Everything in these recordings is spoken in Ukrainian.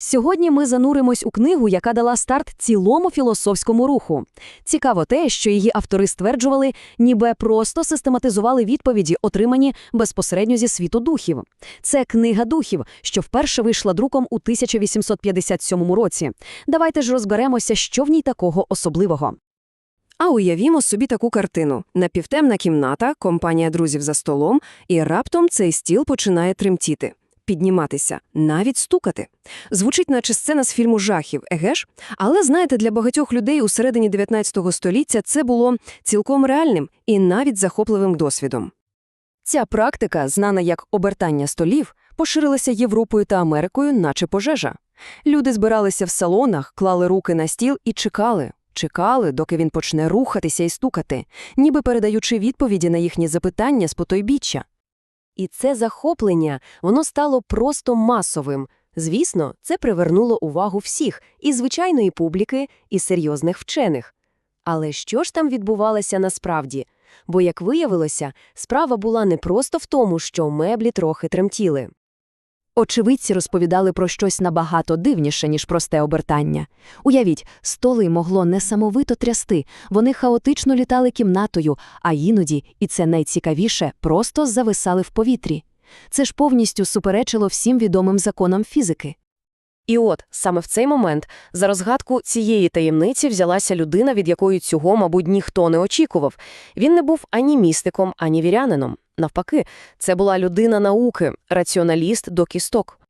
Сьогодні ми зануримось у книгу, яка дала старт цілому філософському руху. Цікаво те, що її автори стверджували, ніби просто систематизували відповіді, отримані безпосередньо зі світу духів. Це книга духів, що вперше вийшла друком у 1857 році. Давайте ж розберемося, що в ній такого особливого. А уявімо собі таку картину. Напівтемна кімната, компанія друзів за столом, і раптом цей стіл починає тремтіти, підніматися, навіть стукати. Звучить наче сцена з фільму жахів, еге ж? Але, знаєте, для багатьох людей у середині 19 століття це було цілком реальним і навіть захопливим досвідом. Ця практика, знана як обертання столів, поширилася Європою та Америкою, наче пожежа. Люди збиралися в салонах, клали руки на стіл і чекали. Чекали, доки він почне рухатися і стукати, ніби передаючи відповіді на їхні запитання з потойбіччя. І це захоплення, воно стало просто масовим. Звісно, це привернуло увагу всіх – і звичайної публіки, і серйозних вчених. Але що ж там відбувалося насправді? Бо, як виявилося, справа була не просто в тому, що меблі трохи тремтіли. Очевидці розповідали про щось набагато дивніше, ніж просте обертання. Уявіть, столи могло несамовито трясти, вони хаотично літали кімнатою, а іноді, і це найцікавіше, просто зависали в повітрі. Це ж повністю суперечило всім відомим законам фізики. І от, саме в цей момент, за розгадку цієї таємниці взялася людина, від якої цього, мабуть, ніхто не очікував. Він не був ані містиком, ані вірянином. Навпаки, це була людина науки, раціоналіст до кісток.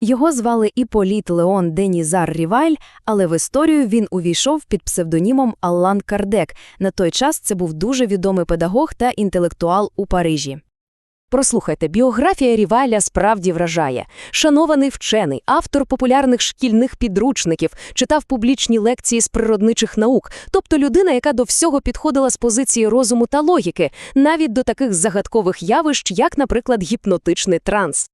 Його звали Іполіт Леон Денізар Рівайль, але в історію він увійшов під псевдонімом Аллан Кардек. На той час це був дуже відомий педагог та інтелектуал у Парижі. Прослухайте, біографія Рівайля справді вражає. Шанований вчений, автор популярних шкільних підручників, читав публічні лекції з природничих наук, тобто людина, яка до всього підходила з позиції розуму та логіки, навіть до таких загадкових явищ, як, наприклад, гіпнотичний транс.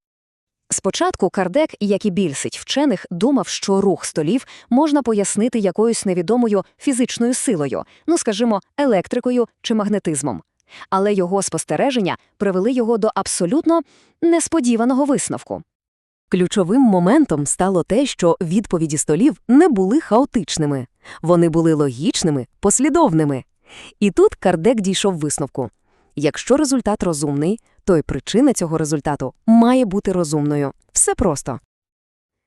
Спочатку Кардек, як і більшість вчених, думав, що рух столів можна пояснити якоюсь невідомою фізичною силою, ну, скажімо, електрикою чи магнетизмом. Але його спостереження привели його до абсолютно несподіваного висновку. Ключовим моментом стало те, що відповіді столів не були хаотичними, вони були логічними, послідовними. І тут Кардек дійшов висновку. Якщо результат розумний, то й причина цього результату має бути розумною. Все просто.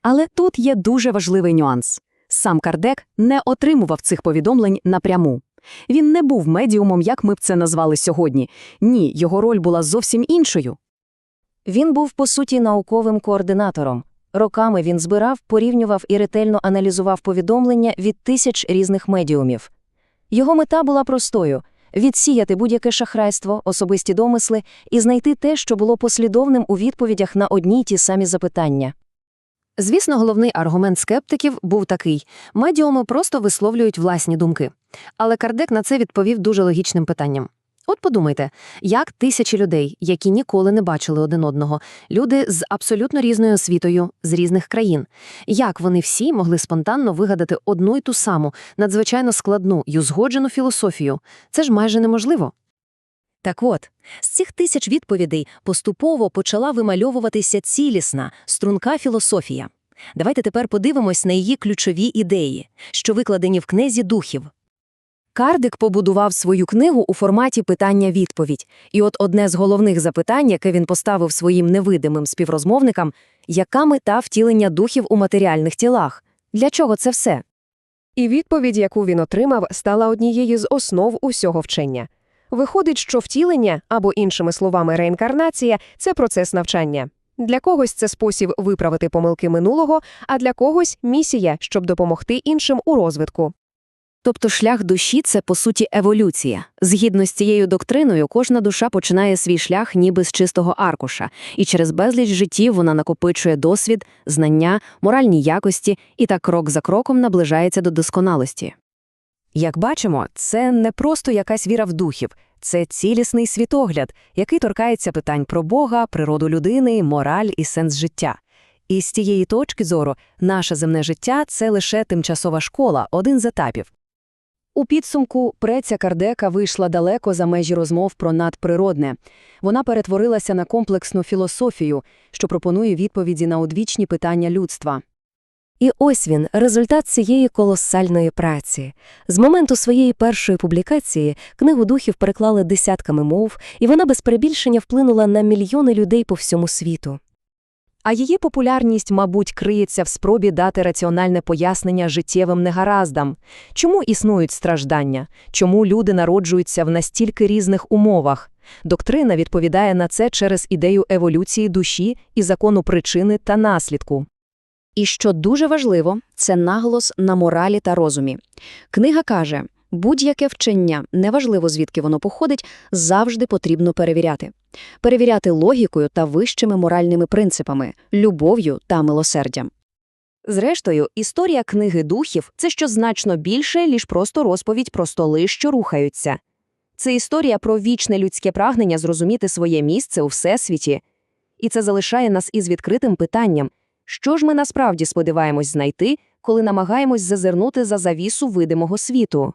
Але тут є дуже важливий нюанс. Сам Кардек не отримував цих повідомлень напряму. Він не був медіумом, як ми б це назвали сьогодні. Ні, його роль була зовсім іншою. Він був, по суті, науковим координатором. Роками він збирав, порівнював і ретельно аналізував повідомлення від тисяч різних медіумів. Його мета була простою відсіяти будь-яке шахрайство, особисті домисли і знайти те, що було послідовним у відповідях на одні й ті самі запитання. Звісно, головний аргумент скептиків був такий медіуми просто висловлюють власні думки. Але Кардек на це відповів дуже логічним питанням. От подумайте, як тисячі людей, які ніколи не бачили один одного, люди з абсолютно різною освітою, з різних країн, як вони всі могли спонтанно вигадати одну й ту саму, надзвичайно складну й узгоджену філософію? Це ж майже неможливо. Так от, з цих тисяч відповідей поступово почала вимальовуватися цілісна, струнка філософія. Давайте тепер подивимось на її ключові ідеї, що викладені в книзі духів. Кардик побудував свою книгу у форматі питання-відповідь, і от одне з головних запитань, яке він поставив своїм невидимим співрозмовникам, яка мета втілення духів у матеріальних тілах? Для чого це все? І відповідь, яку він отримав, стала однією з основ усього вчення. Виходить, що втілення, або іншими словами, реінкарнація це процес навчання. Для когось це спосіб виправити помилки минулого, а для когось місія, щоб допомогти іншим у розвитку. Тобто шлях душі це, по суті, еволюція. Згідно з цією доктриною, кожна душа починає свій шлях ніби з чистого аркуша, і через безліч життів вона накопичує досвід, знання, моральні якості і так крок за кроком наближається до досконалості. Як бачимо, це не просто якась віра в духів, це цілісний світогляд, який торкається питань про Бога, природу людини, мораль і сенс життя. І з цієї точки зору наше земне життя це лише тимчасова школа, один з етапів. У підсумку преця Кардека вийшла далеко за межі розмов про надприродне. Вона перетворилася на комплексну філософію, що пропонує відповіді на одвічні питання людства. І ось він, результат цієї колосальної праці. З моменту своєї першої публікації книгу духів переклали десятками мов, і вона без перебільшення вплинула на мільйони людей по всьому світу. А її популярність, мабуть, криється в спробі дати раціональне пояснення життєвим негараздам. Чому існують страждання? Чому люди народжуються в настільки різних умовах? Доктрина відповідає на це через ідею еволюції душі і закону причини та наслідку. І що дуже важливо, це наголос на моралі та розумі. Книга каже, будь-яке вчення, неважливо звідки воно походить, завжди потрібно перевіряти. Перевіряти логікою та вищими моральними принципами, любов'ю та милосердям. Зрештою, історія книги духів це що значно більше, ніж просто розповідь про столи, що рухаються. Це історія про вічне людське прагнення зрозуміти своє місце у всесвіті. І це залишає нас із відкритим питанням, що ж ми насправді сподіваємось знайти, коли намагаємось зазирнути за завісу видимого світу.